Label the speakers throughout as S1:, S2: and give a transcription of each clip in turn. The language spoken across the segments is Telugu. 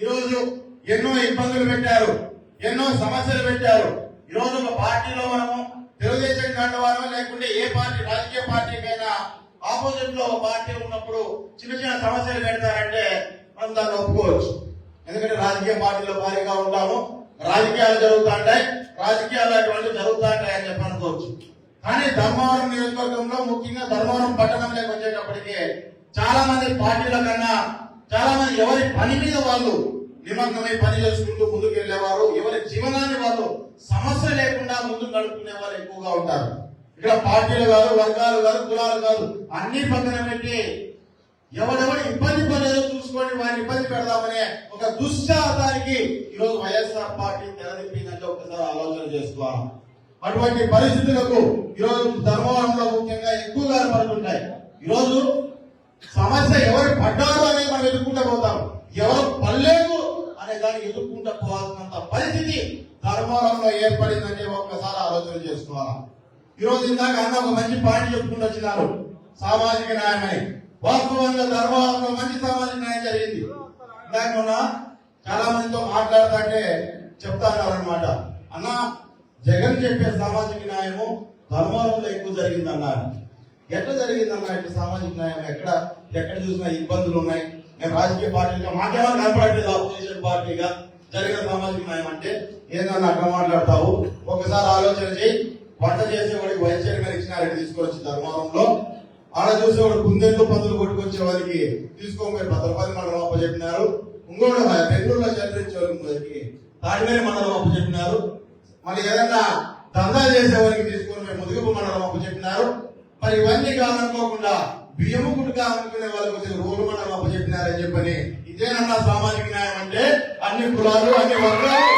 S1: ఈరోజు ఎన్నో ఇబ్బందులు పెట్టారు ఎన్నో సమస్యలు పెట్టారు. ఈరోజు ఒక పార్టీలో మనము తెలుగుదేశం కండవారో లేకుంటే ఏ పార్టీ రాజకీయ పార్టీకైనా ఆపోజిట్లో ఒక పార్టీ ఉన్నప్పుడు చిన్న చిన్న సమస్యలు పెడతారంటే మనం దాన్ని ఒప్పుకోవచ్చు. ఎందుకంటే రాజకీయ పార్టీలో భారీగా ఉంటాము రాజకీయాలు జరుగుతుంటాయి రాజకీయాలు అటువంటి జరుగుతుంటాయి అని చెప్పి అనుకోవచ్చు. కానీ ధర్మవరం నియోజకవర్గంలో ముఖ్యంగా ధర్మవరం పట్టణంలోకి వచ్చేటప్పటికి చాలా మంది పార్టీల కన్నా చాలా మంది ఎవరి పని మీద వాళ్ళు నిమగ్నమై పని చేసుకుంటూ ముందుకు వెళ్ళేవారు ఎవరి జీవనాన్ని వాళ్ళు సమస్య లేకుండా ముందుకు నడుపుకునే వాళ్ళు ఎక్కువగా ఉంటారు. ఇక్కడ పార్టీలు కాదు వర్గాలు కాదు కులాలు కాదు అన్ని పక్కన పెట్టి ఎవరెవరు ఇబ్బంది పడలేదో చూసుకొని వారిని ఇబ్బంది పెడదామనే ఒక దుశ్చాతానికి ఈరోజు వైఎస్ఆర్ పార్టీ తెరదిప్పిందంటే ఒకసారి ఆలోచన చేసుకోవాలి. అటువంటి పరిస్థితులకు ఈరోజు ధర్మవరంలో ముఖ్యంగా ఎక్కువగా పడుతుంటాయి ఈరోజు సమస్య ఎవరు పడ్డారు అనేది మనం ఎదుర్కొంటూ పోతాం. ఎవరు పడలేదు అనే దాన్ని ఎదుర్కొంటూ పోవాల్సినంత పరిస్థితి ధర్మవరంలో ఏర్పడిందని ఒక్కసారి ఆలోచన చేసుకోవాలి ఈరోజు ఇందాక అన్న ఒక మంచి పాయింట్ చెప్పుకుంటూ వచ్చినారు. సామాజిక న్యాయం అని వాస్తవంగా ధర్మవరంలో మంచి సామాజిక న్యాయం జరిగింది. ఇందాక చాలా మందితో మాట్లాడుతుంటే చెప్తారు అనమాట అన్న జగన్ చెప్పే సామాజిక న్యాయము ధర్మవరంలో ఎక్కువ జరిగింది అన్నారు ఎట్లా జరిగిందన్న ఇట్లా సామాజిక న్యాయం? ఎక్కడ ఎక్కడ చూసినా ఇబ్బందులు ఉన్నాయి? మేము రాజకీయ పార్టీగా మాకేమో కనపడట్లేదు ఆపోజిషన్ పార్టీగా జరిగిన సామాజిక న్యాయం అంటే ఏందన్నా అట్లా మాట్లాడతావు? ఒకసారి ఆలోచన చేయి. వంట చేసేవాడికి వైస్ చైర్మన్ ఇచ్చినారని తీసుకొచ్చి ధర్మవరంలో ఆడ చూసేవాడు కుందేళ్ళు పందులు కొట్టుకొచ్చే వారికి తీసుకోమని భద్రపతి మండలం అప్పచెప్పినారు. ఇంకోటి బెంగళూరులో చంద్రించే వారికి తాడివేలి మండలం అప్పచెప్పినారు. మళ్ళీ ఏదన్నా దందా చేసే వారికి తీసుకొని మేము ముదుగుపు మండలం అప్పచెప్పినారు. మరి ఇవన్నీ కాదనుకోకుండా బియ్యము గుడ్డుగా అనుకునే వాళ్ళకి వచ్చిన రోడ్డు మనం అప్పచెప్పినారని చెప్పని ఇదేనన్నా సామాజిక న్యాయం అంటే? అన్ని కులాలు అన్ని వర్గాలు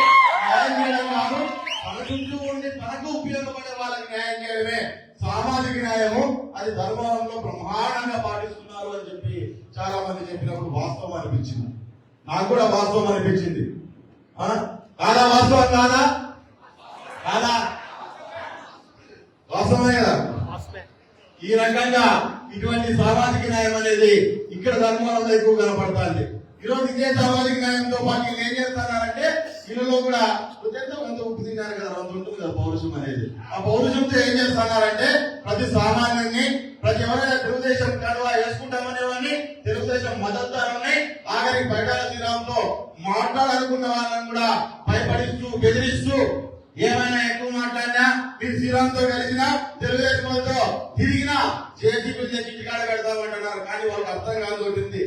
S1: న్యాయం చేయడం కాదు. తన చుట్టూ ఉండి తనకు ఉపయోగపడే వాళ్ళకి న్యాయం చేయడమే సామాజిక న్యాయము. అది ధర్మాలంలో బ్రహ్మాండంగా పాటిస్తున్నారు అని చెప్పి చాలా మంది చెప్పినప్పుడు వాస్తవం అనిపించింది. నాకు కూడా వాస్తవం అనిపించింది. కాదా వాస్తవం కాదా? కాదా? వాస్తవమే ఈ రకంగా ఇటువంటి సామాజిక న్యాయం అనేది ఇక్కడ ధర్మంలో ఎక్కువ కనపడుతుంది. ఈరోజు ఇదే సామాజిక న్యాయంతో పాటు వీళ్ళు ఏం చేస్తున్నారంటే వీళ్ళలో కూడా ఎంత కొంత ఉప్పు తిన్నారు కదా అంత ఉంటుంది కదా పౌరుషం అనేది. ఆ పౌరుషంతో ఏం చేస్తున్నారంటే ప్రతి సామాన్యుని ప్రతి ఎవరైనా తెలుగుదేశం కడవా వేసుకుంటామనేవాడిని తెలుగుదేశం మద్దతుదారుని ఆఖరి బయట శ్రీరామ్తో మాట్లాడాలనుకున్న వాళ్ళని కూడా భయపడిస్తూ బెదిరిస్తూ ఏమైనా శ్రీరామ్తో కలిసినా తెలుగుదేశం వాళ్ళతో తిరిగినా జేసీబీ తెచ్చి ఇంటికాడ పెడతామంటున్నారు కానీ వాళ్ళకి అర్థం కాదు ఉంటుంది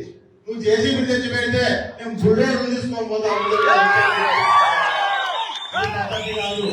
S1: నువ్వు జేసీబీ తెచ్చి పెడితే మేము బుల్డోర్లు తీసుకొని పోతాం ఇది పద్ధతి కాదు.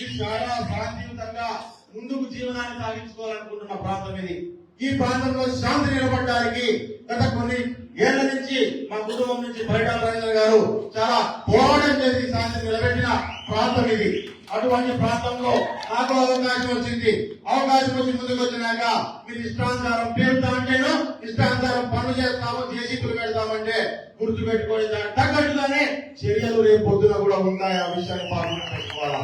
S1: ఇది చాలా శాంతియుతంగా ముందుకు జీవనాన్ని సాగించుకోవాలనుకుంటున్న ప్రాంతం ఇది. ఈ ప్రాంతంలో శాంతి నిలబడడానికి గత కొన్ని ఏళ్ళ నుంచి మా కుటుంబం నుంచి బయట గారు చాలా పోరాటం చేసి శాంతి నిలబెట్టిన ప్రాంతం ఇది. అటువంటి ప్రాంతంలో నాకు అవకాశం వచ్చింది. అవకాశం వచ్చి ముందుకు వచ్చినాక మీరు ఇష్టానుసారం పేరుతా అంటేనో ఇష్టానుసారం పనులు చేస్తాము జేసీపీలు పెడతామంటే గుర్తు పెట్టుకొని దానికి తగ్గట్టుగానే చర్యలు రేపు పొద్దున కూడా ఉన్నాయి ఆ విషయాన్ని పాలన పెట్టుకోవాలా?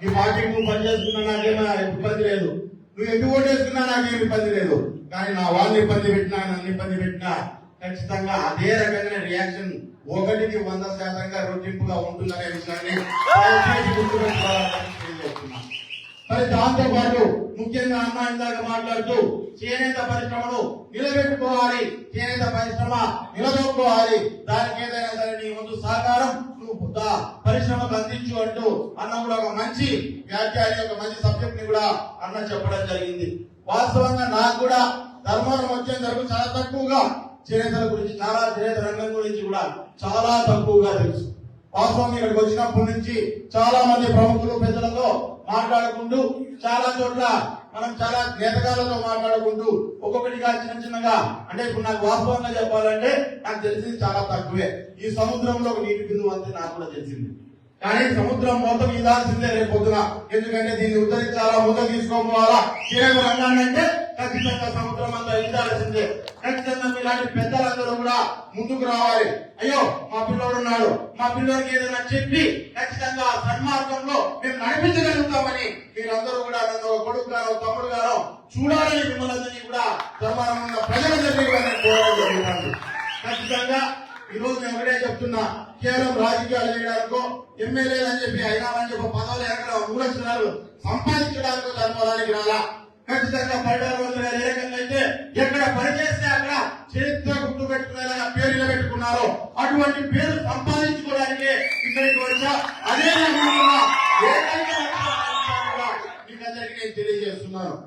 S1: నీ పార్టీకి నువ్వు పనిచేస్తున్నా నాకేమో ఇబ్బంది లేదు. నువ్వు ఎందుకు ఓటేస్తున్నా నాకేమి ఇబ్బంది లేదు. కానీ నా వాళ్ళని ఇబ్బంది పెట్టినా నన్ను ఇబ్బంది పెట్టినా ఖచ్చితంగా అదే రకమైన రియాక్షన్ ఒకటికి వంద శాతంగా రొట్టింపుగా ఉంటుందనే విషయాన్ని మరి దాంతో పాటు ముఖ్యంగా అన్న ఇందాక మాట్లాడుతూ చేనేత పరిశ్రమను నిలబెట్టుకోవాలి చేనేత పరిశ్రమ నిలదొక్కుకోవాలి దానికి ఏదైనా సరే నీ ముందు సహకారం నువ్వు పరిశ్రమకు అందించు అంటూ అన్న కూడా ఒక మంచి వ్యాఖ్యాన్ని ఒక మంచి సబ్జెక్ట్ని కూడా అన్న చెప్పడం జరిగింది. వాస్తవంగా నాకు కూడా ధర్మారం వచ్చేంత వరకు చాలా తక్కువగా చేనేతల గురించి చాలా చేనేత రంగం గురించి కూడా చాలా తక్కువగా తెలుసు. వాస్తవం ఇక్కడికి వచ్చినప్పటి నుంచి చాలా మంది ప్రముఖులు పెద్దలతో మాట్లాడుకుంటూ చాలా చోట్ల మనం చాలా నేతగాళ్ళతో మాట్లాడుకుంటూ ఒక్కొక్కటిగా చిన్న చిన్నగా అంటే ఇప్పుడు నాకు వాస్తవంగా చెప్పాలంటే నాకు తెలిసింది చాలా తక్కువే. ఈ సముద్రంలో ఒక నీటి బిందువు అంతే నాకు కూడా తెలిసింది. కానీ సముద్రం మొత్తం ఇదాల్సిందే రేపు పొద్దున. ఎందుకంటే దీన్ని ఉద్ధరించాలా ముద్ద తీసుకోపోవాలా? చేనేత రంగాన్ని అంటే ఖచ్చితంగా సముద్రం అంతా ఇదాల్సిందే ఖచ్చితంగా ఇలాంటి పెద్దలందరూ కూడా ముందుకు రావాలి. అయ్యో మా పిల్లోడు ఉన్నాడు. మా పిల్లోడికి ఏదైనా చెప్పి ఖచ్చితంగా సన్మార్గంలో మేము నడిపించగలుగుతామని మీరందరూ కూడా నన్ను ఒక కొడుకు గారు తమ్ముడు గారు చూడాలని మిమ్మల్ని కూడా ధర్మారం ఉన్న ప్రజలందరినీ కూడా నేను కోరడం ఖచ్చితంగా ఈ రోజు నేను ఒకటే చెప్తున్నా కేవలం రాజకీయాలు చేయడానికో ఎమ్మెల్యేలు అని చెప్పి అయినామని చెప్పి పదవులు ఎక్కడ మూడు సంపాదించడానికో ధర్మవరానికి రాలా. ఖచ్చితంగా పరిటాల రోజు గారు ఎక్కడ పనిచేస్తే అక్కడ చరిత్ర గుర్తు పెట్టుకునేలాగా పేరు నిలబెట్టుకున్నారో. అటువంటి పేరు సంపాదించుకోవడానికి ఇక్కడికి వచ్చా. అదే విధంగా ఏకైక లక్ష్యం మీకు అందరికీ నేను తెలియజేస్తున్నాను.